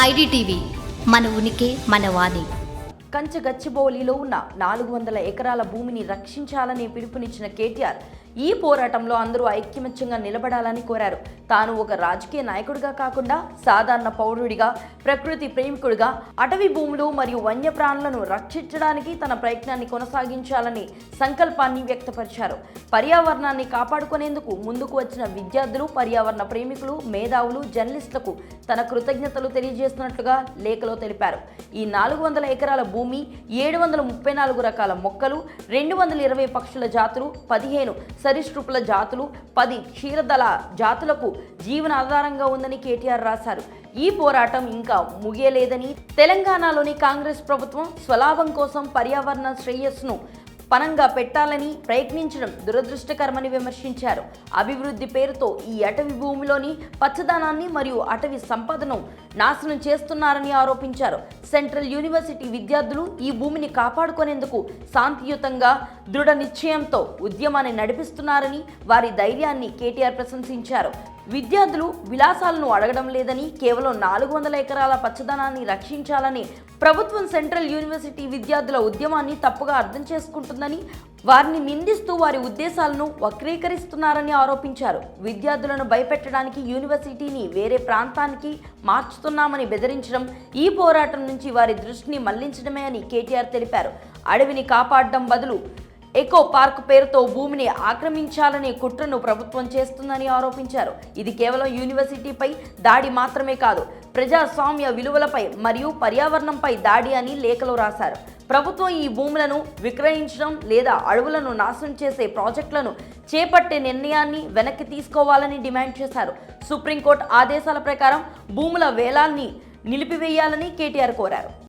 IDTV మన ఉనికి మన వాణి. కంచగచ్చిబౌలిలో ఉన్న నాలుగు వందల ఎకరాల భూమిని రక్షించాలని పిలుపునిచ్చిన కేటీఆర్ ఈ పోరాటంలో అందరూ ఐక్యమత్యంగా నిలబడాలని కోరారు. తాను ఒక రాజకీయ నాయకుడిగా కాకుండా సాధారణ పౌరుడిగా ప్రకృతి ప్రేమికుడిగా అటవీ భూములు మరియు వన్యప్రాణులను రక్షించడానికి తన ప్రయత్నాన్ని కొనసాగించాలని సంకల్పాన్ని వ్యక్తపరిచారు. పర్యావరణాన్ని కాపాడుకునేందుకు ముందుకు వచ్చిన విద్యార్థులు పర్యావరణ ప్రేమికులు మేధావులు జర్నలిస్టులకు తన కృతజ్ఞతలు తెలియజేస్తున్నట్లుగా లేఖలో తెలిపారు. ఈ నాలుగు వందల ఎకరాల భూమి ఏడు వందల ముప్పై నాలుగు రకాల మొక్కలు రెండు వందల ఇరవై పక్షుల జాతులు పదిహేను సరీసృపుల జాతులు పది క్షీరదళ జాతులకు జీవనాధారంగా ఉందని కేటీఆర్ రాశారు. ఈ పోరాటం ఇంకా ముగియలేదని తెలంగాణలోని కాంగ్రెస్ ప్రభుత్వం స్వలాభం కోసం పర్యావరణ శ్రేయస్సును పనంగా పెట్టాలని ప్రయత్నించడం దురదృష్టకరమని విమర్శించారు. అభివృద్ధి పేరుతో ఈ అటవీ భూమిలోని పచ్చదనాన్ని మరియు అటవీ సంపదను నాశనం చేస్తున్నారని ఆరోపించారు. సెంట్రల్ యూనివర్సిటీ విద్యార్థులు ఈ భూమిని కాపాడుకునేందుకు శాంతియుతంగా దృఢ నిశ్చయంతో ఉద్యమాన్ని నడిపిస్తున్నారని వారి ధైర్యాన్ని కేటీఆర్ ప్రశంసించారు. విద్యార్థులు విలాసాలను అడగడం లేదని కేవలం నాలుగు వందల ఎకరాల పచ్చదనాన్ని రక్షించాలని ప్రభుత్వం సెంట్రల్ యూనివర్సిటీ విద్యార్థుల ఉద్యమాన్ని తప్పుగా అర్థం చేసుకుంటుందని వారిని నిందిస్తూ వారి ఉద్దేశాలను వక్రీకరిస్తున్నారని ఆరోపించారు. విద్యార్థులను భయపెట్టడానికి యూనివర్సిటీని వేరే ప్రాంతానికి మార్చుతున్నామని బెదిరించడం ఈ పోరాటం నుంచి వారి దృష్టిని మళ్ళించడమే అని కేటీఆర్ తెలిపారు. అడవిని కాపాడడం బదులు ఎకో పార్క్ పేరుతో భూమిని ఆక్రమించాలనే కుట్రను ప్రభుత్వం చేస్తుందని ఆరోపించారు. ఇది కేవలం యూనివర్సిటీపై దాడి మాత్రమే కాదు ప్రజాస్వామ్య విలువలపై మరియు పర్యావరణంపై దాడి అని లేఖలో రాశారు. ప్రభుత్వం ఈ భూములను విక్రయించడం లేదా అడవులను నాశనం చేసే ప్రాజెక్టులను చేపట్టే నిర్ణయాన్ని వెనక్కి తీసుకోవాలని డిమాండ్ చేశారు. సుప్రీంకోర్టు ఆదేశాల ప్రకారం భూముల వేలాన్ని నిలిపివేయాలని కేటీఆర్ కోరారు.